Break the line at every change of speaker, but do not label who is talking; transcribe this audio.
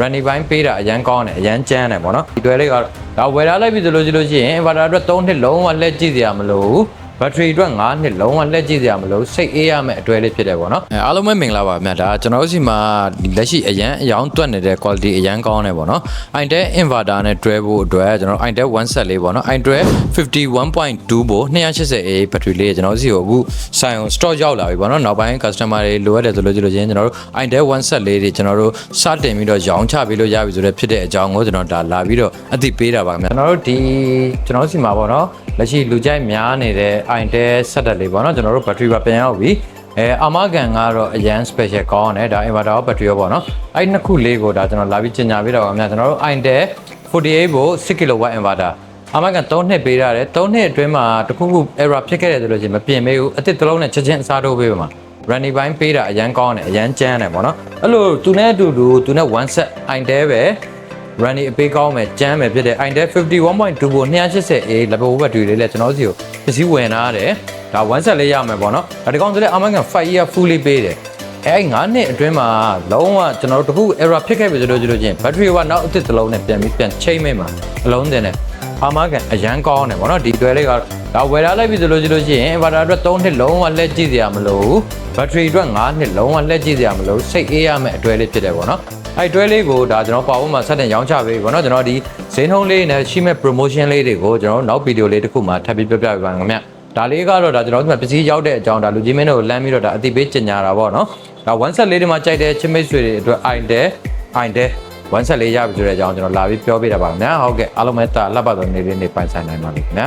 running ဘိုင်းပေးတာအရန်ကောင်းတယ်အရန်ကျန်းတယ်ပေါ့နော်ဒီတွဲလေးကတော့ဒါဝယ်ထားလိုက်ပြီဆိုလို့ရှိလို့ရှိရင် inverter အတွက်3နှစ်လုံးဝလက်ကြည့်စရာမလိုဘူး ဘက်ထရီအတွက်9နှစ်လုံးဝလက်ကြည့်စရာမလိုစိတ်အေးရမယ့်အတွဲလေးဖြစ်တယ်ပေါ့နော်အဲအားလုံးပဲမင်္ဂလာပါခင်ဗျာဒါကျွန်တော်တို့စီမှာဒီလက်ရှိအရန်အယောင်တွက်နေတဲ့ quality အရန်ကောင်းတယ်ပေါ့နော် Intel inverter နဲ့တွဲဖို့အတွက်ကျွန်တော်တို့ Intel one set လေးပေါ့နော် Intel 51.2ဘို့ 280A ဘက်ထရီလေးကျွန်တော်တို့စီကိုအခုဆိုင်အောင် stock ရောက်လာပြီပေါ့နော်နောက်ပိုင်း customer တွေလိုအပ်တယ်ဆိုလို့ကြည့်လို့ချင်းကျွန်တော်တို့ Intel one set လေးတွေကျွန်တော်တို့စတင်ပြီးတော့ရောင်းချပေးလို့ရပြီဆိုတော့ဖြစ်တဲ့အကြောင်းကိုကျွန်တော်ဒါလာပြီးတော့အသိပေးတာပါခင်ဗျာကျွန်တော်တို့ဒီကျွန်တော်တို့စီမှာပေါ့နော်လက်ရှိလူကြိုက်များနေတဲ့ Intel ဆက်တက်လေးပေါ့နော်ကျွန်တော်တို့ battery ပါပြန်ရောက်ပြီအဲအာမကန်ကတော့အရန် special ကောင်းတယ်ဒါ inverter ရော battery ရောပေါ့နော်အဲ့ဒီနှစ်ခုလေးကိုဒါကျွန်တော်လာပြီးကျင်ညာပေးတော့ပါခင်ဗျာကျွန်တော်တို့ Intel 48ဘို့6 kW inverter အာမကန်3နှစ်ပေးရတယ်3နှစ်အတွင်းမှာတခုခု error ဖြစ်ခဲ့တယ်ဆိုလို့ရှိရင်မပြင်ပေးဘူးအစ်စ်တစ်လုံးနဲ့ချက်ချင်းအစားထိုးပေးပါမှာ running ဘိုင်းပေးတာအရန်ကောင်းတယ်အရန်ကျန်းတယ်ပေါ့နော်အဲ့လိုသူနဲ့အတူတူသူနဲ့ one set Intel ပဲ running အပေးကောင်းမယ်ကျန်းမယ်ဖြစ်တဲ့ Intel 51.2ကို 280A level ဘက်တွေလေးလည်းကျွန်တော်စီကိုပစ္စည်းဝင်လာတယ်ဒါ one set လေးရမယ်ပေါ့နော်ဒါဒီကောင်ဆိုလည်း American 5 year full လေးပေးတယ်အဲအဲ့9နှစ်အတွင်းမှာလုံးဝကျွန်တော်တို့တခု error ဖြစ်ခဲ့ပြီဆိုလို့ဆိုလို့ချင်း battery ကနောက်အစ်စ်တစ်လုံးနဲ့ပြန်ပြီးပြန်ချိန်မိမှာအလုံးတင်တယ်အာမကန်အရန်ကောင်းတယ်ဗောနော်ဒီတွဲလေးကဒါဝယ်ထားလိုက်ပြီဆိုလို့ဆိုလို့ရှိရင် inverter အတွက်3နှစ်လုံးဝလက်ကြည့်စရာမလိုဘူး battery အတွက်5နှစ်လုံးဝလက်ကြည့်စရာမလိုဘူးစိတ်အေးရမယ့်အတွဲလေးဖြစ်တယ်ဗောနော် အဲ့တွဲလေးကိုဒါကျွန်တော်ပါဝါမှာဆက်တင်ရောင်းချပေးပြီဗောနော်ကျွန်တော်ဒီဈေးနှုန်းလေးနဲ့ရှိမဲ့ promotion လေးတွေကိုကျွန်တော်နောက်ဗီဒီယိုလေးတစ်ခုမှာထပ်ပြီးပြပြပေးပါခင်ဗျဒါလေးကတော့ဒါကျွန်တော်တို့ပစ္စည်းရောက်တဲ့အကြောင်းဒါလူကြီးမင်းတို့ကိုလမ်းပြီးတော့ဒါအတိပေးကြေညာတာဗောနော်ဒါ one set လေးတွေမှာကြိုက်တဲ့ချစ်မိတ်ဆွေတွေအတွက် Intel Intel one set လေးရပြီဆိုတဲ့အကြောင်းကျွန်တော်လာပြီးပြောပြတာပါခင်ဗျာဟုတ်ကဲ့အားလုံးပဲတာလက်ပတ်တော်နေလေးနေပိုင်ဆိုင်နိုင်ပါလိမ့်ခင်ဗျာ